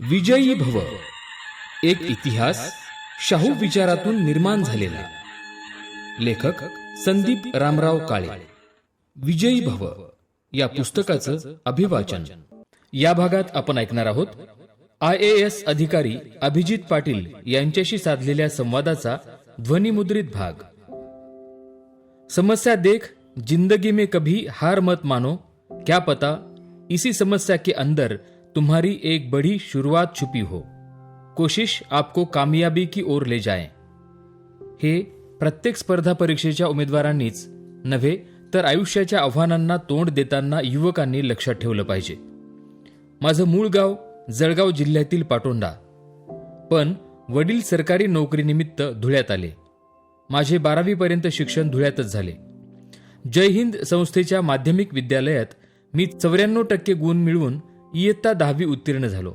विजयी भव. एक इतिहास शाहू विचारातून निर्माण झालेला. लेखक संदीप रामराव काळे. विजयी भव. या पुस्तकाचं अभिवाचन. या भागात आपण ऐकणार आहोत आय ए एस अधिकारी अभिजित पाटील यांच्याशी साधलेल्या संवादाचा ध्वनिमुद्रित भाग. समस्या देख जिंदगी में कभी हार मत मानो क्या पता इसी समस्या के अंदर तुम्हारी एक बड़ी शुरुआत छुपी हो। कोशिश आपको कामयाबी की ओर ले जाए। हे प्रत्येक स्पर्धा परीक्षेच्या उमेदवारांनीच नव्हे तर आयुष्याच्या आव्हानांना तोंड देताना युवकांनी लक्षात ठेवलं पाहिजे. माझं मूळ गाव जळगाव जिल्ह्यातील पाटोंडा. पण वडील सरकारी नोकरीनिमित्त धुळ्यात आले. माझे बारावीपर्यंत शिक्षण धुळ्यातच झाले. जय हिंद संस्थेच्या माध्यमिक विद्यालयात मी चौऱ्याण्णव टक्के गुण मिळवून इयत्ता दहावी उत्तीर्ण झालो.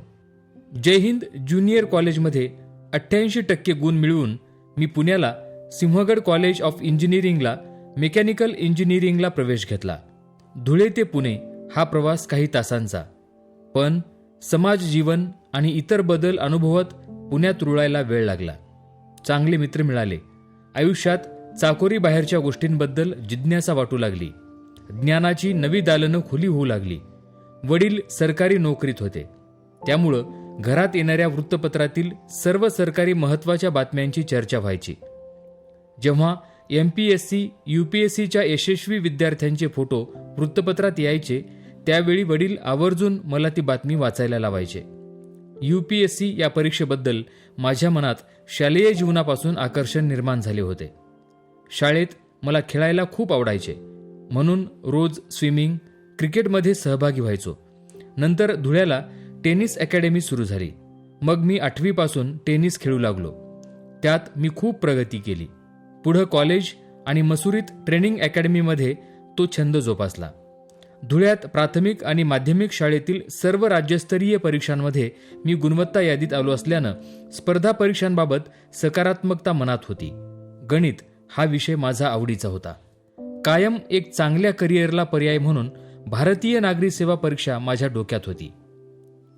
जय हिंद ज्युनियर कॉलेजमध्ये अठ्ठ्याऐंशी टक्के गुण मिळवून मी पुण्याला सिंहगड कॉलेज ऑफ इंजिनिअरिंगला मेकॅनिकल इंजिनिअरिंगला प्रवेश घेतला. धुळे ते पुणे हा प्रवास काही तासांचा. पण समाज जीवन आणि इतर बदल अनुभवत पुण्यात रुळायला वेळ लागला. चांगले मित्र मिळाले. आयुष्यात चाकोरी बाहेरच्या गोष्टींबद्दल जिज्ञासा वाटू लागली. ज्ञानाची नवी दालनं खुली होऊ लागली. वडील सरकारी नोकरीत होते. त्यामुळं घरात येणाऱ्या वृत्तपत्रातील सर्व सरकारी महत्त्वाच्या बातम्यांची चर्चा व्हायची. जेव्हा M P S C U P S सीच्या यशस्वी विद्यार्थ्यांचे फोटो वृत्तपत्रात यायचे त्यावेळी वडील आवर्जून मला ती बातमी वाचायला लावायचे. यू पी एस सी या परीक्षेबद्दल माझ्या मनात शालेय जीवनापासून आकर्षण निर्माण झाले होते. शाळेत मला खेळायला खूप आवडायचे. म्हणून रोज स्विमिंग क्रिकेटमध्ये सहभागी व्हायचो. नंतर धुळ्याला टेनिस अकॅडमी सुरू झाली. मग मी आठवीपासून टेनिस खेळू लागलो. त्यात मी खूप प्रगती केली. पुढं कॉलेज आणि मसुरीत ट्रेनिंग अकॅडमीमध्ये तो छंद जोपासला. धुळ्यात प्राथमिक आणि माध्यमिक शाळेतील सर्व राज्यस्तरीय परीक्षांमध्ये मी गुणवत्ता यादीत आलो असल्यानं स्पर्धा परीक्षांबाबत सकारात्मकता मनात होती. गणित हा विषय माझा आवडीचा होता. कायम एक चांगल्या करिअरला पर्याय म्हणून भारतीय नागरी सेवा परीक्षा माझ्या डोक्यात होती.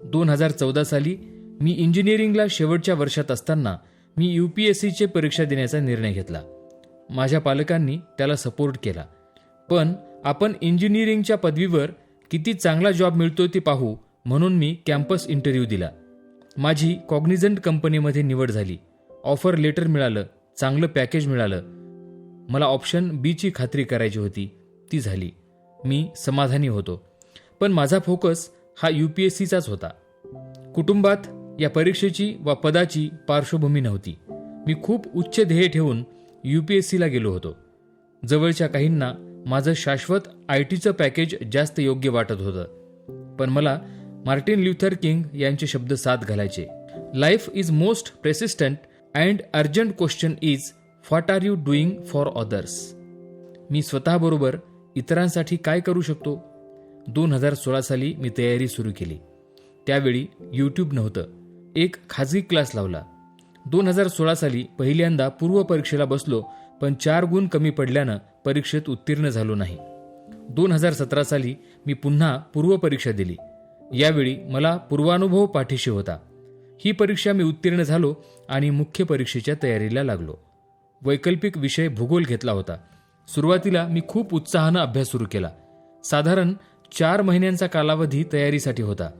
दोन हजार चौदा साली मी इंजिनिअरिंगला शेवटच्या वर्षात असताना मी यू पी एस सीचे परीक्षा देण्याचा निर्णय घेतला. माझ्या पालकांनी त्याला सपोर्ट केला. पण आपण इंजिनिअरिंगच्या पदवीवर किती चांगला जॉब मिळतो ते पाहू म्हणून मी कॅम्पस इंटरव्ह्यू दिला. माझी कॉग्निझंट कंपनीमध्ये निवड झाली. ऑफर लेटर मिळालं चांगलं पॅकेज मिळालं. मला ऑप्शन बीची खात्री करायची होती ती झाली. मी समाधानी होतो. पण माझा फोकस हा यू पी एस सीचाच होता. कुटुंबात या परीक्षेची वा पदाची पार्श्वभूमी नव्हती. मी खूप उच्च ध्येय ठेवून यू पी एस सीला गेलो होतो. जवळच्या काहींना माझं शाश्वत आय टीचं पॅकेज जास्त योग्य वाटत होतं. पण मला मार्टिन ल्युथर किंग यांचे शब्द साथ घालायचे. Life is most persistent and urgent question is what are you doing for others मी स्वतःबरोबर इतरांसाठी काय करू शकतो? दोन हजार सोळा साली मी तयारी सुरू केली. त्यावेळी यूट्यूब नव्हतं. एक खाजगी क्लास लावला. दोन हजार सोळा साली पहिल्यांदा पूर्व परीक्षेला बसलो पण चार गुण कमी पडल्यानं परीक्षेत उत्तीर्ण झालो नाही. दोन हजार सतरा साली मी पुन्हा पूर्व परीक्षा दिली. यावेळी मला पूर्वानुभव पाठीशी होता. ही परीक्षा मी उत्तीर्ण झालो आणि मुख्य परीक्षेच्या तयारीला लागलो. वैकल्पिक विषय भूगोल घेतला होता. सुरुवातीला मी खूप उत्साहानं अभ्यास सुरू केला. साधारण चार महिन्यांचा कालावधी तयारीसाठी होता.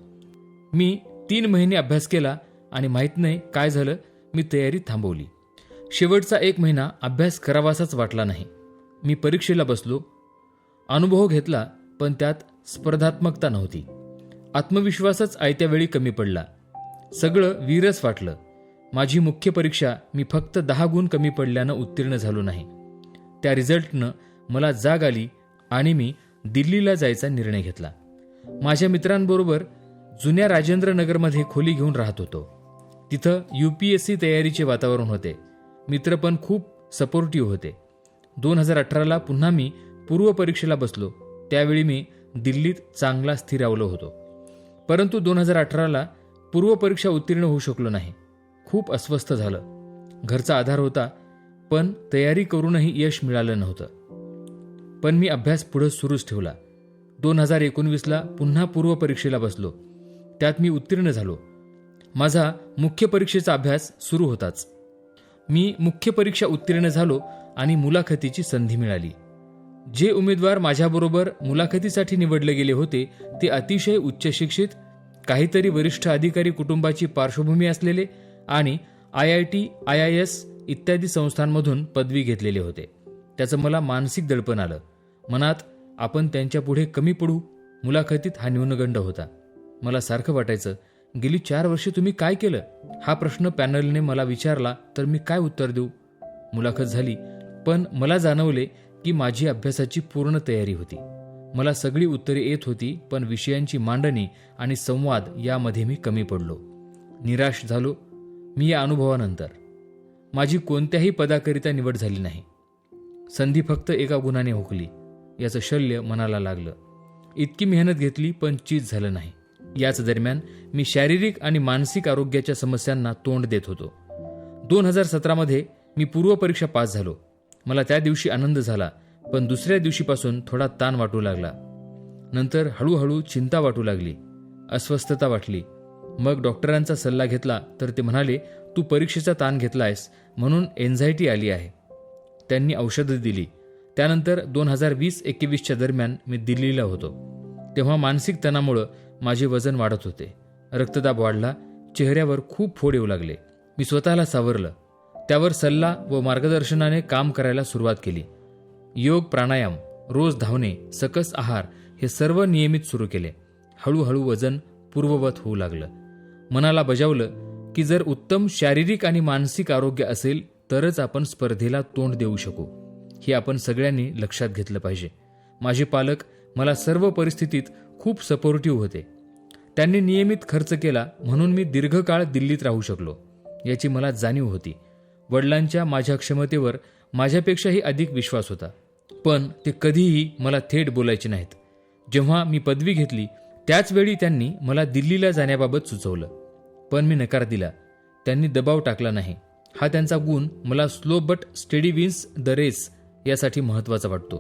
मी तीन महिने अभ्यास केला आणि माहीत नाही काय झालं मी तयारी थांबवली. शेवटचा एक महिना अभ्यास करावासाच वाटला नाही. मी परीक्षेला बसलो. अनुभव घेतला पण त्यात स्पर्धात्मकता नव्हती. आत्मविश्वासच आयत्या वेळी कमी पडला. सगळं वीरस वाटलं. माझी मुख्य परीक्षा मी फक्त दहा गुण कमी पडल्यानं उत्तीर्ण झालो नाही. त्या रिझल्टनं मला जाग आली आणि मी दिल्लीला जायचा निर्णय घेतला. माझ्या मित्रांबरोबर जुन्या राजेंद्रनगरमध्ये खोली घेऊन राहत होतो. तिथं यू पी एस सी तयारीचे वातावरण होते. मित्र पण खूप सपोर्टिव्ह होते. दोन हजार अठराला पुन्हा मी पूर्व परीक्षेला बसलो. त्यावेळी मी दिल्लीत चांगला स्थिरावलो होतो. परंतु दोन हजार अठराला पूर्व परीक्षा उत्तीर्ण होऊ शकलो नाही. खूप अस्वस्थ झालं. घरचा आधार होता. पण तयारी करूनही यश मिळालं नव्हतं. पण मी अभ्यास पुढं सुरूच ठेवला. दोन हजार एकोणवीसला पुन्हा पूर्व परीक्षेला बसलो. त्यात मी उत्तीर्ण झालो. माझा मुख्य परीक्षेचा अभ्यास सुरू होताच. मी मुख्य परीक्षा उत्तीर्ण झालो आणि मुलाखतीची संधी मिळाली. जे उमेदवार माझ्याबरोबर मुलाखतीसाठी निवडले गेले होते ते अतिशय उच्चशिक्षित काहीतरी वरिष्ठ अधिकारी कुटुंबाची पार्श्वभूमी असलेले आणि I I T I I S इत्यादी संस्थांमधून पदवी घेतलेले होते. त्याचं मला मानसिक दडपण आलं. मनात आपण त्यांच्या पुढे कमी पडू. मुलाखतीत हा न्यूनगंड होता. मला सारखं वाटायचं गेली चार वर्षे तुम्ही काय केलं? हा प्रश्न पॅनलने मला विचारला तर मी काय उत्तर देऊ? मुलाखत झाली पण मला जाणवले की माझी अभ्यासाची पूर्ण तयारी होती. मला सगळी उत्तरे येत होती पण विषयांची मांडणी आणि संवाद यामध्ये मी कमी पडलो. निराश झालो. मी या अनुभवानंतर. माझी कोणत्याही पदाकरिता निवड झाली नाही. संधी फक्त एका गुणाने हुकली याचं शल्य मनाला लागलं. इतकी मेहनत घेतली पण चीज झालं नाही. याच दरम्यान मी शारीरिक आणि मानसिक आरोग्याच्या समस्यांना तोंड देत होतो. दोन हजार सतरामध्ये मी पूर्वपरीक्षा पास झालो. मला त्या दिवशी आनंद झाला पण दुसऱ्या दिवशीपासून थोडा ताण वाटू लागला. नंतर हळूहळू चिंता वाटू लागली अस्वस्थता वाटली. मग डॉक्टरांचा सल्ला घेतला तर ते म्हणाले तू परीक्षेचा ताण घेतलायस म्हणून एन्झायटी आली आहे. त्यांनी औषधं दिली. त्यानंतर दोन हजार वीस एकवीसच्या दरम्यान मी दिल्लीला होतो. तेव्हा मानसिक तणामुळं माझे वजन वाढत होते. रक्तदाब वाढला चेहऱ्यावर खूप फोड येऊ लागले. मी स्वतःला सावरलं. त्यावर सल्ला व मार्गदर्शनाने काम करायला सुरुवात केली. योग प्राणायाम रोज धावणे सकस आहार हे सर्व नियमित सुरू केले. हळूहळू वजन पूर्ववत होऊ लागलं. मनाला बजावलं की जर उत्तम शारीरिक आणि मानसिक आरोग्य असेल तरच आपण स्पर्धेला तोंड देऊ शकू. हे आपण सगळ्यांनी लक्षात घेतलं पाहिजे. माझे पालक मला सर्व परिस्थितीत खूप सपोर्टिव्ह होते. त्यांनी नियमित खर्च केला म्हणून मी दीर्घकाळ दिल्लीत राहू शकलो. याची मला जाणीव होती. वडिलांच्या माझ्या क्षमतेवर माझ्यापेक्षाही अधिक विश्वास होता. पण ते कधीही मला थेट बोलायचे नाहीत. जेव्हा मी पदवी घेतली त्याच वेळी त्यांनी मला दिल्लीला जाण्याबाबत सुचवलं. पण मी नकार दिला. त्यांनी दबाव टाकला नाही. हा त्यांचा गुण मला slow but steady wins the race यासाठी महत्त्वाचा वाटतो.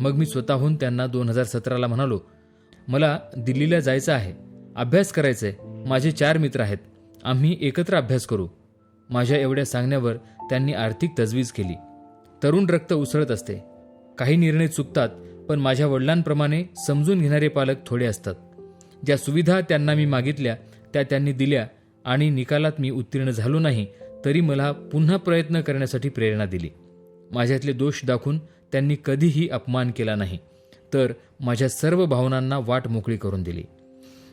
मग मी स्वतःहून त्यांना दोन हजार सतराला म्हणालो मला दिल्लीला जायचं आहे. अभ्यास करायचा आहे माझे चार मित्र आहेत. आम्ही एकत्र अभ्यास करू. माझ्या एवढ्या सांगण्यावर त्यांनी आर्थिक तजवीज केली. तरुण रक्त उसळत असते. काही निर्णय चुकतात पण माझ्या वडिलांप्रमाणे समजून घेणारे पालक थोडे असतात. ज्या सुविधा त्यांना मी मागितल्या त्या त्यांनी दिल्या. आणि निकालात मी उत्तीर्ण झालो नाही तरी मला पुन्हा प्रयत्न करण्यासाठी प्रेरणा दिली. माझ्यातले दोष दाखवून त्यांनी कधीही अपमान केला नाही तर माझ्या सर्व भावनांना वाट मोकळी करून दिली.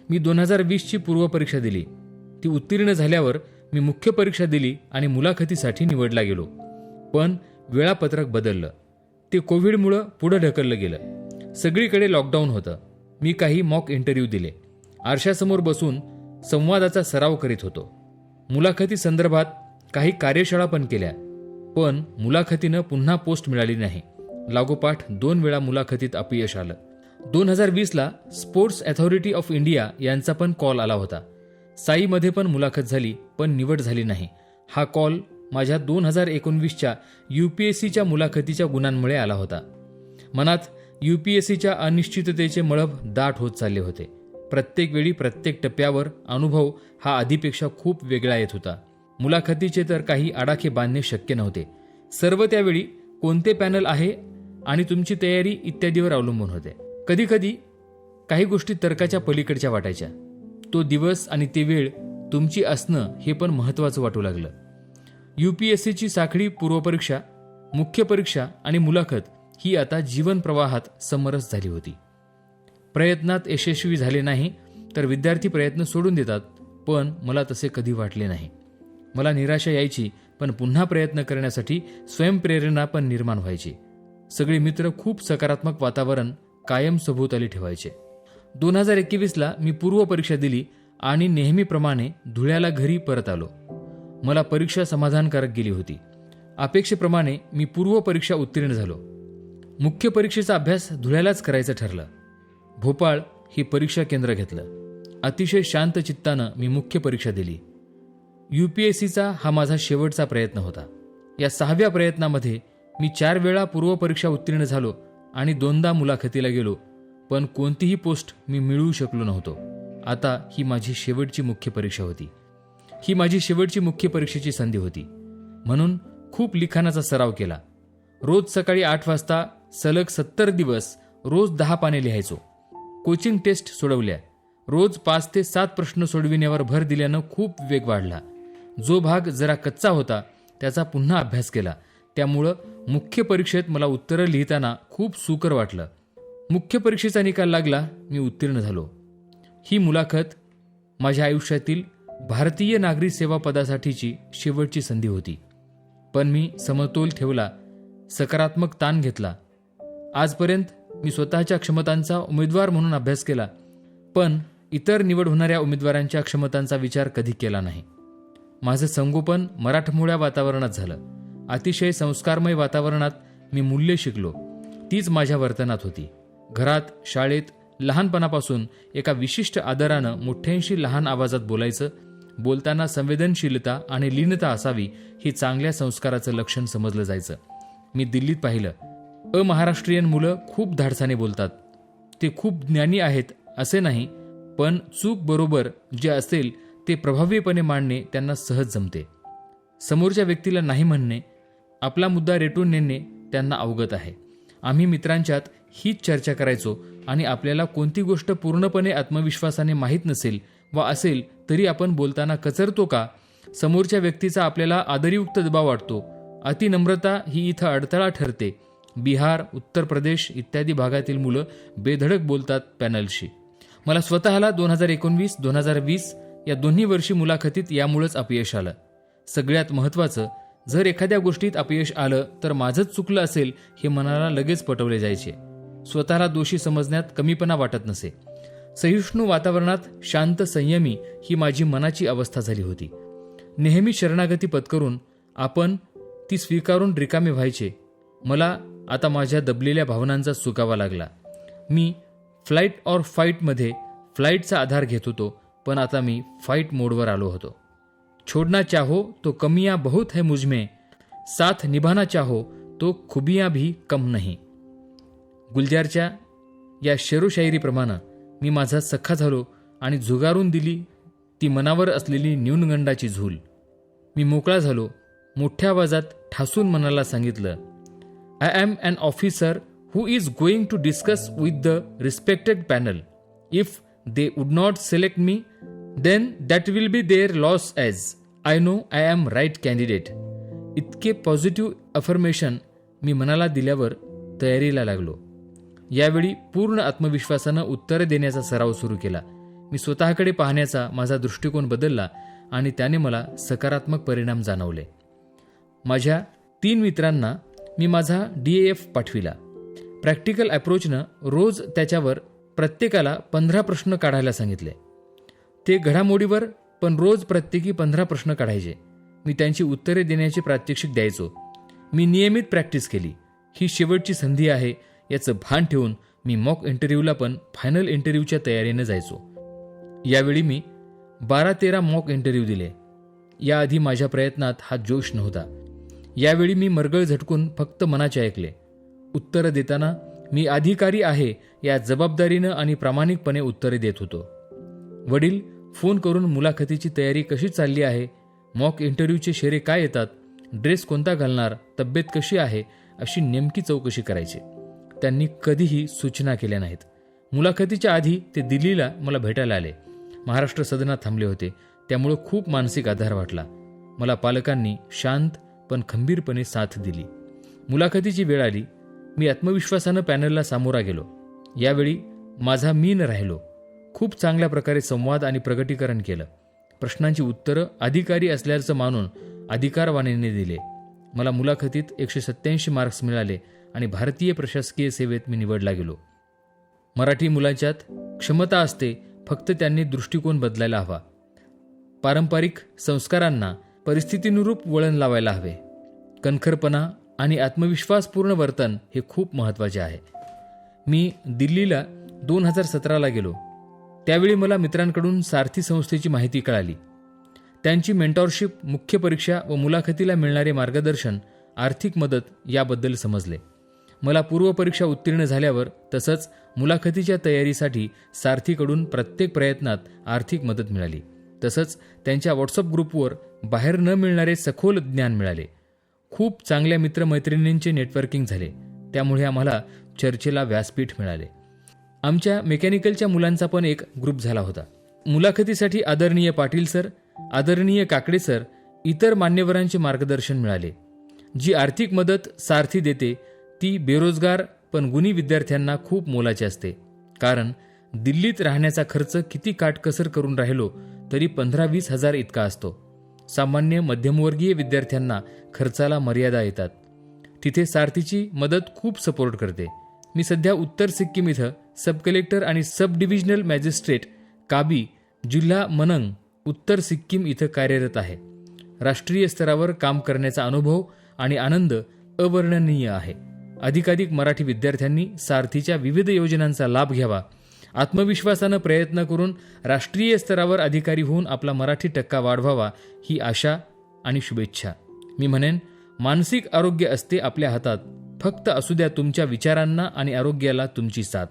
मी दोन हजार वीसची पूर्वपरीक्षा दिली. ती उत्तीर्ण झाल्यावर मी मुख्य परीक्षा दिली आणि मुलाखतीसाठी निवडला गेलो. पण वेळापत्रक बदललं. ते कोविडमुळं पुढं ढकललं गेलं. सगळीकडे लॉकडाऊन होतं. मी काही मॉक इंटरव्ह्यू दिले. आरशासमोर बसून संवादाचा सराव करीत होतो. मुलाखती संदर्भात काही कार्यशाळा पण केल्या पण मुलाखतीनं पुन्हा पोस्ट मिळाली नाही. लागोपाठ दोन वेळा मुलाखतीत अपयश आलं. दोन हजार वीसला स्पोर्ट्स अथॉरिटी ऑफ इंडिया यांचा पण कॉल आला होता. साईमध्ये पण मुलाखत झाली पण निवड झाली नाही. हा कॉल माझ्या दोन हजार एकोणवीसच्या यू पी एस सीच्या मुलाखतीच्या गुणांमुळे आला होता. मनात यू पी एस सीच्या अनिश्चिततेचे मळभ दाट होत चालले होते. प्रत्येक वेळी प्रत्येक टप्प्यावर अनुभव हा आधीपेक्षा खूप वेगळा येत होता. मुलाखतीचे तर काही आडाखे बांधणे शक्य नव्हते. सर्व त्यावेळी कोणते पॅनल आहे आणि तुमची तयारी इत्यादीवर अवलंबून होते. कधीकधी काही गोष्टी तर्काच्या पलीकडच्या वाटायच्या. तो दिवस आणि ती वेळ तुमची असणं हे पण महत्त्वाचं वाटू लागलं. यू पी एस सीची साखळी पूर्वपरीक्षा मुख्य परीक्षा आणि मुलाखत ही आता जीवन प्रवाहात समरस झाली होती. प्रयत्नात यशस्वी झाले नाही तर विद्यार्थी प्रयत्न सोडून देतात पण मला तसे कधी वाटले नाही. मला निराशा यायची पण पुन्हा प्रयत्न करण्यासाठी स्वयंप्रेरणा पण निर्माण व्हायची. सगळे मित्र खूप सकारात्मक वातावरण कायम सभोवताली ठेवायचे. दोन हजार एकवीसला मी पूर्व परीक्षा दिली आणि नेहमीप्रमाणे धुळ्याला घरी परत आलो. मला परीक्षा समाधानकारक गेली होती. अपेक्षेप्रमाणे मी पूर्व परीक्षा उत्तीर्ण झालो. मुख्य परीक्षेचा अभ्यास धुळ्यालाच करायचं ठरलं. भोपाळ ही परीक्षा केंद्र घेतलं. अतिशय शांत चित्तानं मी मुख्य परीक्षा दिली. यू पी एस सीचा हा माझा शेवटचा प्रयत्न होता. या सहाव्या प्रयत्नामध्ये मी चार वेळा पूर्वपरीक्षा उत्तीर्ण झालो आणि दोनदा मुलाखतीला गेलो पण कोणतीही पोस्ट मी मिळवू शकलो नव्हतो. आता ही माझी शेवटची मुख्य परीक्षा होती. ही माझी शेवटची मुख्य परीक्षेची संधी होती. म्हणून खूप लिखाणाचा सराव केला. रोज सकाळी आठ वाजता सलग सत्तर दिवस रोज दहा पाने लिहायचो. कोचिंग टेस्ट सोडवल्या. रोज पाच ते सात प्रश्न सोडविण्यावर भर दिल्यानं खूप वेग वाढला. जो भाग जरा कच्चा होता त्याचा पुन्हा अभ्यास केला. त्यामुळं मुख्य परीक्षेत मला उत्तरं लिहिताना खूप सुकर वाटलं. मुख्य परीक्षेचा निकाल लागला मी उत्तीर्ण झालो. ही मुलाखत माझ्या आयुष्यातील भारतीय नागरी सेवा पदासाठीची शेवटची संधी होती. पण मी समतोल ठेवला सकारात्मक ताण घेतला. आजपर्यंत मी स्वतःच्या क्षमतांचा उमेदवार म्हणून अभ्यास केला पण इतर निवड होणाऱ्या उमेदवारांच्या क्षमतांचा विचार कधी केला नाही. माझं संगोपन मराठमोळ्या वातावरणात झालं. अतिशय संस्कारमय वातावरणात मी मूल्य शिकलो. तीच माझ्या वर्तनात होती. घरात शाळेत लहानपणापासून एका विशिष्ट आदरानं मोठ्यांशी लहान आवाजात बोलायचं बोलताना संवेदनशीलता आणि लीनता असावी ही चांगल्या संस्काराचं लक्षण समजलं जायचं. मी दिल्लीत पाहिलं. अमहाराष्ट्रीयन मुलं खूप धाडसाने बोलतात. ते खूप ज्ञानी आहेत असे नाही पण चूक बरोबर जे असेल ते प्रभावीपणे मांडणे त्यांना सहज जमते. समोरच्या व्यक्तीला नाही म्हणणे आपला मुद्दा रेटून नेणे त्यांना अवगत आहे. आम्ही मित्रांच्यात हीच चर्चा करायचो आणि आपल्याला कोणती गोष्ट पूर्णपणे आत्मविश्वासाने माहीत नसेल वा असेल तरी आपण बोलताना कचरतो का? समोरच्या व्यक्तीचा आपल्याला आदरयुक्त दबाव वाटतो. अतिनम्रता ही इथं अडथळा ठरते. बिहार उत्तर प्रदेश इत्यादी भागातील मुलं बेधडक बोलतात पॅनलशी. मला स्वतःला दोन हजार एकोणवीस दोन हजार वीस या दोन्ही वर्षी मुलाखतीत यामुळंच अपयश आलं. सगळ्यात महत्त्वाचं जर एखाद्या गोष्टीत अपयश आलं तर माझंच चुकलं असेल हे मनाला लगेच पटवले जायचे. स्वतःला दोषी समजण्यात कमीपणा वाटत नसे. सहिष्णू वातावरणात शांत संयमी ही माझी मनाची अवस्था झाली होती. नेहमी शरणागती पत्करून आपण ती स्वीकारून रिकामे व्हायचे. मला आता माझ्या दबलेल्या भावनांचा सुकावा लागला. मी फ्लाईट ऑर फाईटमध्ये फ्लाईटचा आधार घेत होतो पण आता मी फाईट मोडवर आलो होतो. छोडना चाहो तो कमियां बहुत है मुझमें साथ निभाना चाहो तो खुबिया भी कम नाही. गुलजारच्या या शेरोशायरीप्रमाणे मी माझा सख्खा झालो आणि झुगारून दिली ती मनावर असलेली न्यूनगंडाची झूल. मी मोकळा झालो मोठ्या आवाजात ठासून मनाला सांगितलं I am an officer who is going to discuss with the respected panel if they would not select me then that will be their loss as I know I am right candidate इतके positive affirmation मी मनाला दिल्यावर तयारीला लागलो. यावेळी पूर्ण आत्मविश्वासानं उत्तरं देण्याचा सराव सुरू केला. मी स्वतःकडे पाहण्याचा माझा दृष्टिकोन बदलला आणि त्याने मला सकारात्मक परिणाम जाणवले. माझ्या तीन मित्रांना मी माझा डी एफ पाठविला. प्रॅक्टिकल अप्रोचनं रोज त्याच्यावर प्रत्येकाला पंधरा प्रश्न काढायला सांगितले. ते घडामोडीवर पण रोज प्रत्येकी पंधरा प्रश्न काढायचे. मी त्यांची उत्तरे देण्याचे प्रात्यक्षिक द्यायचो. मी नियमित प्रॅक्टिस केली. ही शेवटची संधी आहे याचं भान ठेवून मी मॉक इंटरव्ह्यूला पण फायनल इंटरव्ह्यूच्या तयारीनं जायचो. यावेळी मी बारा तेरा मॉक इंटरव्ह्यू दिले. याआधी माझ्या प्रयत्नात हा जोश नव्हता. यावेळी मी मरगळ झटकून फक्त मनाचे ऐकले. उत्तरं देताना मी अधिकारी आहे या जबाबदारीनं आणि प्रामाणिकपणे उत्तरे देत होतो. वडील फोन करून मुलाखतीची तयारी कशी चालली आहे? मॉक इंटरव्ह्यूचे शेरे काय येतात? ड्रेस कोणता घालणार? तब्येत कशी आहे? अशी नेमकी चौकशी करायची. त्यांनी कधीही सूचना केल्या नाहीत. मुलाखतीच्या आधी ते दिल्लीला मला भेटायला आले. महाराष्ट्र सदनात थांबले होते. त्यामुळं खूप मानसिक आधार वाटला. मला पालकांनी शांत पण खंबीरपणे साथ दिली. मुलाखतीची वेळ आली. मी आत्मविश्वासानं पॅनलला सामोरा गेलो. यावेळी माझा मी न राहिलो. खूप चांगल्या प्रकारे संवाद आणि प्रगटीकरण केलं. प्रश्नांची उत्तरं अधिकारी असल्याचं मानून अधिकारवाणीने दिले. मला मुलाखतीत एकशे सत्याऐंशी मार्क्स मिळाले आणि भारतीय प्रशासकीय सेवेत मी निवडला गेलो. मराठी मुलांच्यात क्षमता असते फक्त त्यांनी दृष्टिकोन बदलायला हवा. पारंपरिक संस्कारांना परिस्थितीनुरूप वळण लावायला हवे. कणखरपणा आणि आत्मविश्वासपूर्ण वर्तन हे खूप महत्त्वाचे आहे. मी दिल्लीला दोन हजार सतराला गेलो. त्यावेळी मला मित्रांकडून सारथी संस्थेची माहिती कळाली. त्यांची मेंटॉरशिप मुख्य परीक्षा व मुलाखतीला मिळणारे मार्गदर्शन आर्थिक मदत याबद्दल समजले. मला पूर्वपरीक्षा उत्तीर्ण झाल्यावर तसंच मुलाखतीच्या तयारीसाठी सारथीकडून प्रत्येक प्रयत्नात आर्थिक मदत मिळाली. तसंच त्यांच्या व्हॉट्सअप ग्रुपवर बाहेर न मिळणारे सखोल ज्ञान मिळाले. खूप चांगल्या मित्रमैत्रिणींचे नेटवर्किंग झाले. त्यामुळे आम्हाला चर्चेला व्यासपीठ मिळाले. आमच्या मेकॅनिकलच्या मुलांचा पण एक ग्रुप झाला होता. मुलाखतीसाठी आदरणीय पाटील सर आदरणीय काकडे सर इतर मान्यवरांचे मार्गदर्शन मिळाले. जी आर्थिक मदत सारथी देते ती बेरोजगार पण गुणी विद्यार्थ्यांना खूप मोलाची असते. कारण दिल्लीत राहण्याचा खर्च किती काटकसर करून राहिलो तरी पंधरा वीस हजार इतका असतो. सामान्य मध्यमवर्गीय विद्यार्थ्यांना खर्चाला मर्यादा येतात. तिथे सारथीची मदत खूप सपोर्ट करते. मी सध्या उत्तर सिक्कीम इथं सब कलेक्टर आणि सब डिव्हिजनल मॅजिस्ट्रेट काबी जिल्हा मनंग उत्तर सिक्कीम इथं कार्यरत आहे. राष्ट्रीय स्तरावर काम करण्याचा अनुभव आणि आनंद अवर्णनीय आहे. अधिकाधिक मराठी विद्यार्थ्यांनी सारथीच्या विविध योजनांचा लाभ घ्यावा. आत्मविश्वासानं प्रयत्न करून राष्ट्रीय स्तरावर अधिकारी होऊन आपला मराठी टक्का वाढवावा ही आशा आणि शुभेच्छा. मी म्हणेन मानसिक आरोग्य असते आपल्या हातात फक्त असू द्या तुमच्या विचारांना आणि आरोग्याला तुमची साथ.